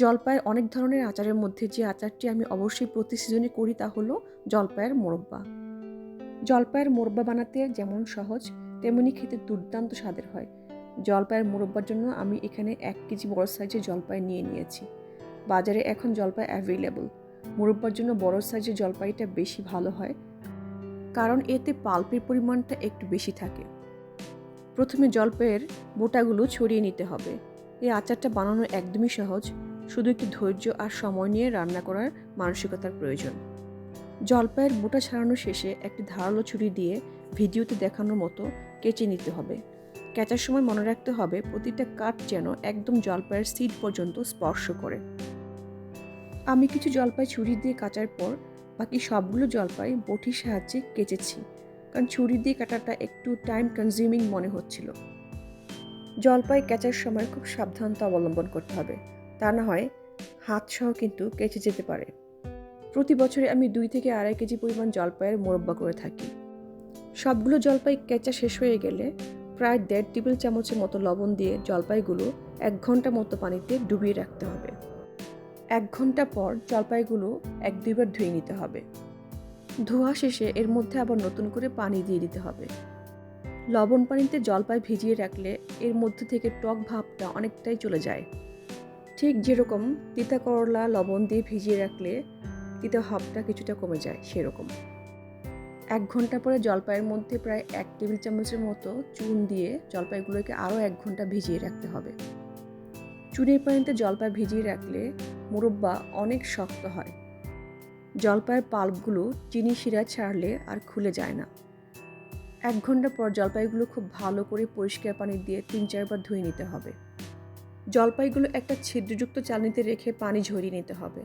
জলপাইয়ের অনেক ধরনের আচারের মধ্যে যে আচারটি আমি অবশ্যই প্রতি সিজনে করি তা হলো জলপাইয়ের মোরব্বা। জলপাইয়ের মোরব্বা বানাতে যেমন সহজ, তেমনি খেতে দুর্দান্ত স্বাদের হয়। জলপাইয়ের মোরব্বার জন্য আমি এখানে এক কেজি বড় সাইজের জলপাই নিয়ে নিয়েছি। বাজারে এখন জলপাই অ্যাভেলেবল মোরব্বার জন্য বড় সাইজের জলপাইটা বেশি ভালো হয়, কারণ এতে পাল্পের পরিমাণটা একটু বেশি থাকে। প্রথমে জলপাইয়ের বোটাগুলো ছড়িয়ে নিতে হবে। এই আচারটা বানানো একদমই সহজ। শুধু একটু ধৈর্য আর সময় নিয়ে রান্না করার মানসিকতার প্রয়োজন। জলপাইয়ের বোটা ছাড়ানো শেষে একটি ধারালো ছুরি দিয়ে ভিডিওতে দেখানোর মতো কেচে নিতে হবে। কেচার সময় মনে রাখতে হবে প্রতিটা কাঠ যেন একদম জলপাইয়ের সিট পর্যন্ত স্পর্শ করে। আমি কিছু জলপাই ছুরি দিয়ে কাটার পর বাকি সবগুলো জলপাই বটির সাহায্যে কেচেছি, কারণ ছুরি দিয়ে কাটাটা একটু টাইম কনজিউমিং মনে হচ্ছিল। জলপাই কেচার সময় খুব সাবধানতা অবলম্বন করতে হবে। তা না হয় হাত সহ কিন্তু কেচে যেতে পারে। প্রতি বছরে আমি দুই থেকে আড়াই কেজি পরিমাণ জলপাইয়ের মোরব্বা করে থাকি। সবগুলো জলপাই কেঁচা শেষ হয়ে গেলে প্রায় দেড় টেবিল চামচের মতো লবণ দিয়ে জলপাইগুলো এক ঘণ্টা মতো পানিতে ডুবিয়ে রাখতে হবে। এক ঘণ্টা পর জলপাইগুলো এক দুইবার ধুয়ে নিতে হবে। ধোয়া শেষে এর মধ্যে আবার নতুন করে পানি দিয়ে দিতে হবে। লবণ পানিতে জলপাই ভিজিয়ে রাখলে এর মধ্যে থেকে টক ভাবটা অনেকটাই চলে যায়। ঠিক যেরকম তিতা করলা, লবণ দিয়ে ভিজিয়ে রাখলে তিতা ভাবটা কিছুটা কমে যায়, সেরকম। এক ঘণ্টা পরে জলপাইয়ের মধ্যে প্রায় এক টেবিল চামচের মতো চুন দিয়ে জলপাইগুলোকে আরও এক ঘণ্টা ভিজিয়ে রাখতে হবে। চুনের পানিতে জলপাই ভিজিয়ে রাখলে মুরব্বা অনেক শক্ত হয়। জলপাইয়ের পাল্পগুলো চিনি শিরা ছাড়লে আর খুলে যায় না। এক ঘণ্টা পর জলপাইগুলো খুব ভালো করে পরিষ্কার পানি দিয়ে তিন চারবার ধুয়ে নিতে হবে। জলপাইগুলো একটা ছিদ্রযুক্ত চালনিতে রেখে পানি ঝরিয়ে নিতে হবে।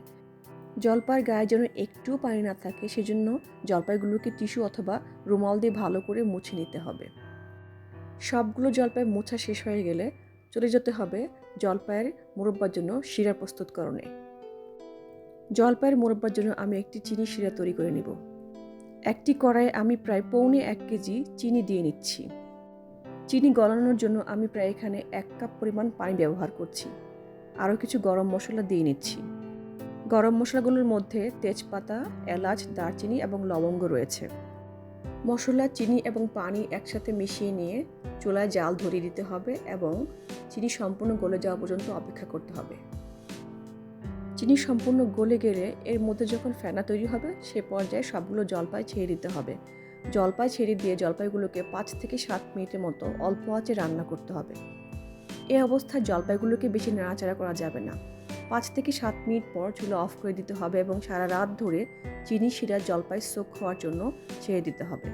জলপাইয়ের গায়ে যেন একটুও পানি না থাকে, সেজন্য জলপাইগুলোকে টিস্যু অথবা রুমাল দিয়ে ভালো করে মুছে নিতে হবে। সবগুলো জলপাই মোছা শেষ হয়ে গেলে চলে যেতে হবে জলপাইয়ের মুরব্বার জন্য শিরা প্রস্তুতকরণে। জলপাইয়ের মুরব্বার জন্য আমি একটি চিনি শিরা তৈরি করে নিব। একটি কড়াইয়ে আমি প্রায় পৌনে এক কেজি চিনি দিয়ে নিচ্ছি। চিনি গলানোর জন্য আমি প্রায় এখানে এক কাপ পরিমাণ পানি ব্যবহার করছি। আরও কিছু গরম মশলা দিয়ে নিচ্ছি। গরম মশলাগুলোর মধ্যে তেজপাতা, এলাচ, দারচিনি এবং লবঙ্গ রয়েছে। মশলা, চিনি এবং পানি একসাথে মিশিয়ে নিয়ে চুলায় জাল ধরিয়ে দিতে হবে এবং চিনি সম্পূর্ণ গলে যাওয়া পর্যন্ত অপেক্ষা করতে হবে। চিনি সম্পূর্ণ গলে গেলে এর মধ্যে যখন ফেনা তৈরি হবে, সে পর্যায়ে সবগুলো জলপাই ছেড়ে দিতে হবে। জলপাই ছেড়ে দিয়ে জলপাইগুলোকে পাঁচ থেকে সাত মিনিটের মতো অল্প আঁচে রান্না করতে হবে। এ অবস্থায় জলপাইগুলোকে বেশি নাড়াচাড়া করা যাবে না। পাঁচ থেকে সাত মিনিট পর চুলা অফ করে দিতে হবে এবং সারা রাত ধরে চিনি, শিরা, জলপাই সোক হওয়ার জন্য ছেড়ে দিতে হবে।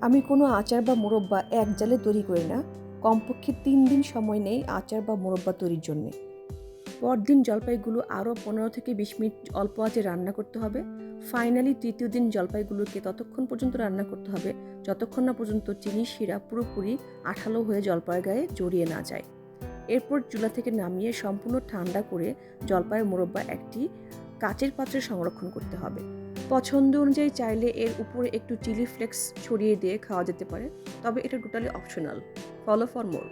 আমি কোনো আচার বা মোরব্বা এক জালে তৈরি করি না। কমপক্ষে তিন দিন সময় নেই আচার বা মোরব্বা তৈরির জন্যে। পরদিন জলপাইগুলো আরও পনেরো থেকে বিশ মিনিট অল্প আঁচে রান্না করতে হবে। ফাইনালি তৃতীয় দিন জলপাইগুলোকে ততক্ষণ পর্যন্ত রান্না করতে হবে। যতক্ষণ না পর্যন্ত চিনি, শিরা পুরোপুরি আঠালো হয়ে জলপাই গায়ে জড়িয়ে না যায়। এরপর চুলা থেকে নামিয়ে সম্পূর্ণ ঠান্ডা করে জলপাইয়ের মোরব্বা একটি কাচের পাত্রে সংরক্ষণ করতে হবে। পছন্দ অনুযায়ী চাইলে এর উপরে একটু চিলি ফ্লেক্স ছড়িয়ে দিয়ে খাওয়া যেতে পারে, তবে এটা totally optional. Follow for more.